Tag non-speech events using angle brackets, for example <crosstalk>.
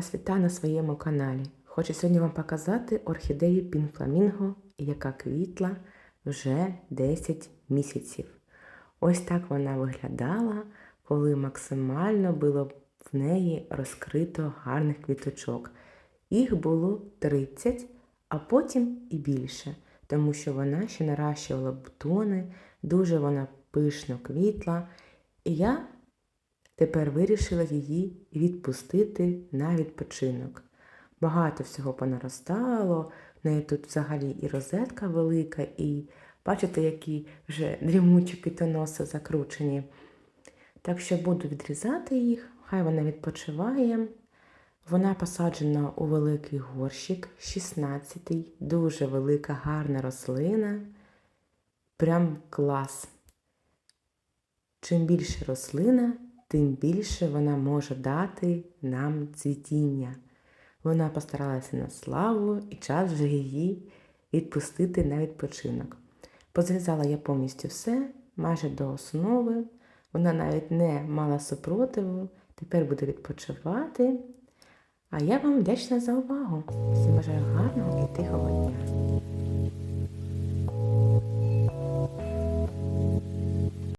вас вітаю на своєму каналі. Хочу сьогодні вам показати орхідею Пінфламінго, яка квітла вже 10 місяців. Ось так вона виглядала, коли максимально було в неї розкрито гарних квіточок. Їх було 30, а потім і більше, тому що вона ще наращувала бутони, дуже вона пишно квітла. І я Тепер вирішила її відпустити на відпочинок. Багато всього понаростало, в неї тут взагалі і розетка велика, і бачите, які вже <laughs> дрімучі квітоноси закручені. Так що буду відрізати їх, хай вона відпочиває. Вона посаджена у великий горщик, 16-й, дуже велика, гарна рослина. Прям клас. Чим більше рослина, тим більше вона може дати нам цвітіння. Вона постаралася на славу і час вже її відпустити на відпочинок. Позрізала я повністю все, майже до основи. Вона навіть не мала супротиву, тепер буде відпочивати. А я вам вдячна за увагу. Всім бажаю гарного і тихого дня.